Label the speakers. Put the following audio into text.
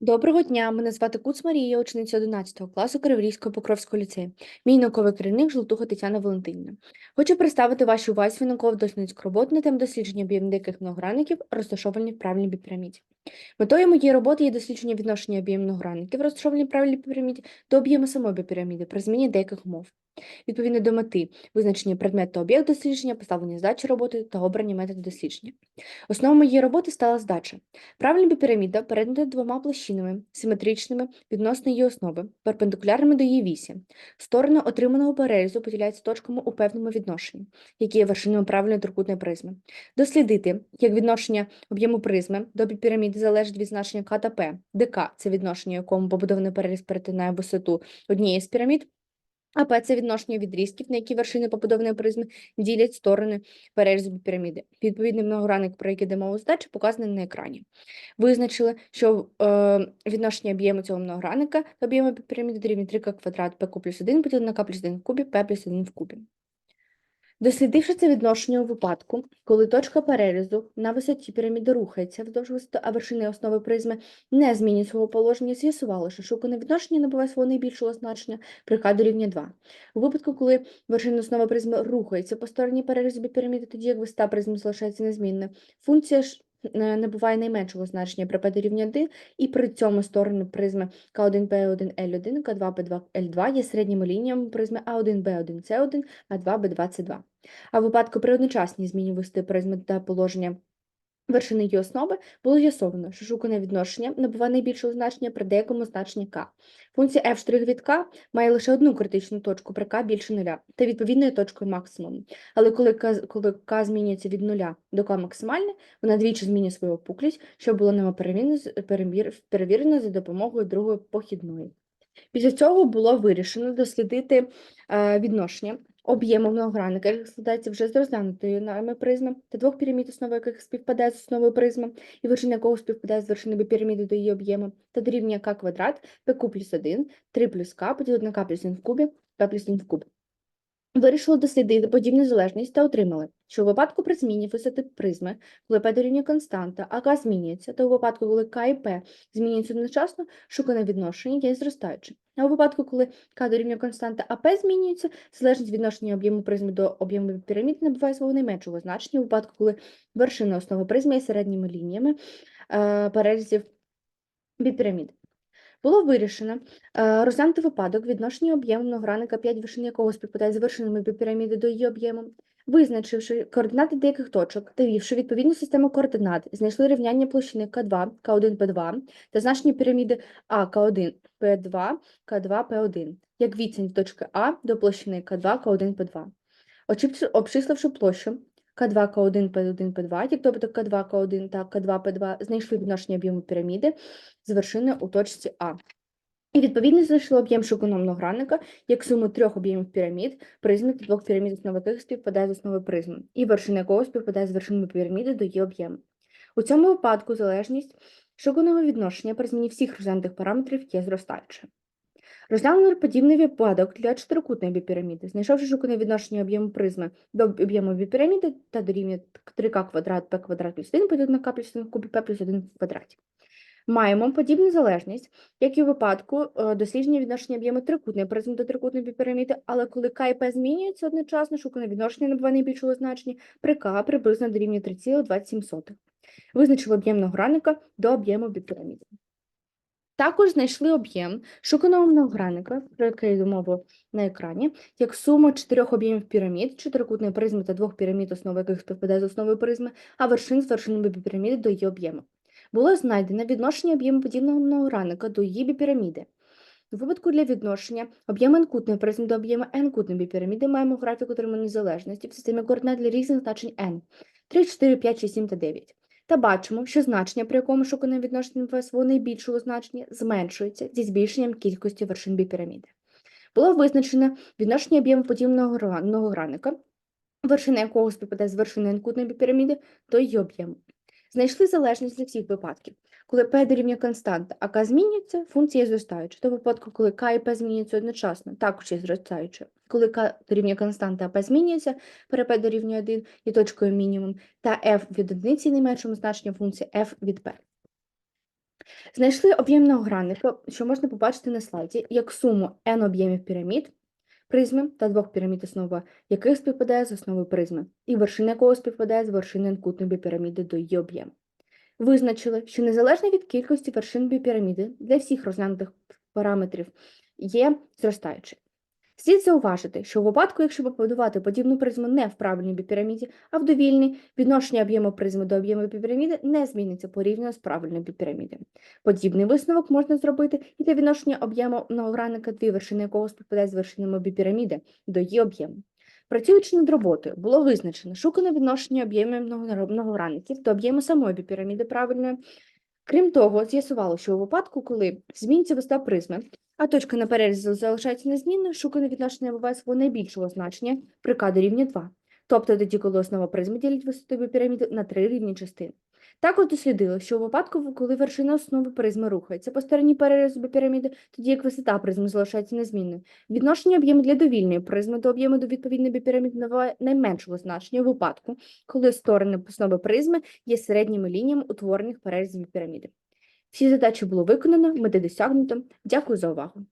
Speaker 1: Доброго дня, мене звати Куц Марія, учениця 11 класу Криворізького Покровського ліцею. Мій науковий керівник Жолтуха Тетяна Валентинівна. Хочу представити вашій увазі свою науково-дослідницьку роботу на тему дослідження біомедиких многогранників, розташовані в правильній біпіраміді. Метою моєї роботи є дослідження відношення об'ємів многогранників, розташовані правильній піраміді, до об'єму самої біпіраміди при зміні деяких умов. Відповідно до мети визначення предмет та об'єкт дослідження, поставлення задачі роботи та обрання методу дослідження. Основою моєї роботи стала задача Правильна біпіраміда перетнута двома площинами, симетричними відносно її основи, перпендикулярними до її вісі. Сторони отриманого перерізу поділяються точками у певному відношенні, які є вершинами правильної трикутної призми. Дослідити, як відношення об'єму призми до біпіраміди залежить від значення К та П, де це відношення, якому побудований переріз перетинає висоту однієї з пірамід, а П – це відношення відрізків, на які вершини побудованої призми ділять сторони перерізу піраміди. Відповідний многогранник, про який йде мова у показаний на екрані. Визначили, що е, відношення об'єму цього многогранника до об'єму піраміди дорівнює 3 квадрат Пq плюс 1 поділено на К плюс 1 в кубі, П плюс 1 в кубі. Дослідивши це відношення у випадку, коли точка перерізу на висоті піраміди рухається вздовж висоти, а вершини основи призми не змінює свого положення, з'ясувало, що шукане відношення набуває свого найбільшого значення при К рівня 2. У випадку, коли вершина основи призми рухається по стороні перерізу піраміди, тоді як висота призми залишається незмінною, функція ж е, набуває найменшого значення при P дорівнює 1, і при цьому сторони призми К1, П1, Л1, К2, П2, Л2 є середніми лініями призми А1, Б1, С1, А2, Б2, С2. А в випадку при одночасній зміні вести призми та положення вершини її основи було з'ясовано, що шукане відношення набуває найбільшого значення при деякому значенні k. Функція f' від k має лише одну критичну точку при k більше нуля та відповідною точкою максимуму. Але коли k, коли k змінюється від нуля до k максимальне, вона двічі змінює свою опуклість, що було ними перевірено, перевірено за допомогою другої похідної. Після цього було вирішено дослідити е, відношення об'єму многогранника, який складається вже з розглянутої нами призми, та двох пірамід, основа яких співпадає з основою призми, і вершина якого співпадає з вершиною піраміди до її об'єму, та дорівнює k квадрат, pq плюс 1, 3 плюс k поділити на k плюс 1 в кубі, p плюс 1 в кубі. Вирішили дослідити подібну залежність та отримали, що у випадку при зміні висоти призми, коли P дорівнює константа, а К змінюється, то у випадку, коли К і П змінюються одночасно, шукане відношення є зростаючим. А у випадку, коли К дорівнює константа, а П змінюється, залежність відношення об'єму призми до об'єму пірамід набуває свого найменшого значення у випадку, коли вершина основи призми є середніми лініями е, перерізів біпірамід. Було вирішено е, розглянути випадок відношення об'єму многогранника 5 вершин якого співпадає з вершинами піраміди до її об'єму, визначивши координати деяких точок та ввівши відповідну систему координат, знайшли рівняння площини К2, К1, П2 та значення піраміди А, К1, П2, К2, П1, як відстань від точки А до площини К2, К1, П2. Очіп- Обчисливши площу К2, К1, П1, П2, як добуток К2, К1 та К2, П2, знайшли відношення об'єму піраміди з вершиною у точці А. І відповідно знайшли об'єм шуканого многогранника як суму трьох об'ємів пірамід, призми двох пірамід, основа яких співпадає з основою призми, і вершина якого співпадає з вершиною піраміди до її об'єму. У цьому випадку залежність шуканого відношення при зміні всіх розглянутих параметрів є зростаючою. Розглянули подібний випадок для чотирикутної біпіраміди, знайшовши шукане відношення об'єму призми до об'єму біпіраміди та дорівнює 3к квадрат p квадрат плюс 1 поділити на k плюс 1 в кубі p плюс 1 в квадраті. Маємо подібну залежність, як і у випадку е, дослідження відношення об'єму трикутної призми до трикутної біпіраміди, але коли К і П змінюються одночасно, шукане відношення набуває найбільшого значення при К приблизно дорівнює 3,27. Визначили об'єм многогранника до об'єму біпіраміди. Також знайшли об'єм шуканого многогранника, про який йде мова на екрані, як сума чотирьох об'ємів пірамід, чотирикутної призми та двох пірамід, основа яких співпадає з основою призми, а вершин з вершинами біпіраміди до її об'єму. Було знайдено відношення об'єму подібного многогранника до її біпіраміди. У випадку для відношення об'єму n-кутної призми до об'єму n-кутної біпіраміди маємо графік отриманої залежності в системі координат для різних значень n – 3, 4, 5, 6, 7 та 9. Та бачимо, що значення, при якому шукане відношення свого найбільшого значення, зменшується зі збільшенням кількості вершин біпіраміди. Було визначено відношення об'єму подібного гра- многогранника, вершина якого співпадає з вершиною n-кутної біпіраміди, до її об'єму. Знайшли залежність для всіх випадків. Коли P дорівнює константа, а К змінюється, функція є зростаюча. То випадку, коли К і P змінюються одночасно, також є зростаюча. Коли К дорівнює константа, а P змінюється, при P дорівнює 1 і точкою мінімум, та F від одиниці найменшому значенню функції F від P. Знайшли об'єм многогранника, що можна побачити на слайді, як суму n об'ємів пірамід призми та двох пірамід, основа яких співпадає з основою призми, і вершина якого співпадає з вершиною n-кутної біпіраміди до її об'єму. Визначили, що незалежно від кількості вершин біпіраміди для всіх розглянутих параметрів є зростаючий. Слід зауважити, що у випадку, якщо побудувати подібну призму не в правильній біпіраміді, а в довільній, відношення об'єму призми до об'єму біпіраміди не зміниться порівняно з правильною біпірамідою. Подібний висновок можна зробити і для відношення об'єму многогранника, дві вершини якого співпадають з вершинами біпіраміди до її об'єму. Працюючи над роботою, було визначено шукане відношення многогра- многогранників до об'єму самої біпіраміди правильної. Крім того, з'ясувало, що у випадку, коли зміниться висота призми, а точка на перерізі залишається незмінною, шукане відношення буває свого найбільшого значення при k дорівнює 2. Тобто тоді, коли основа призми ділить висоту біпіраміди на три рівні частини. Також дослідили, що у випадку, коли вершина основи призми рухається по стороні перерізу біпіраміди, тоді як висота призми залишається незмінною. Відношення об'єму для довільної призми до об'єму до відповідної біпіраміди набуває найменшого значення у випадку, коли сторони основи призми є середніми лініями утворених перерізів піраміди. Всі задачі було виконано, мети досягнуто. Дякую за увагу.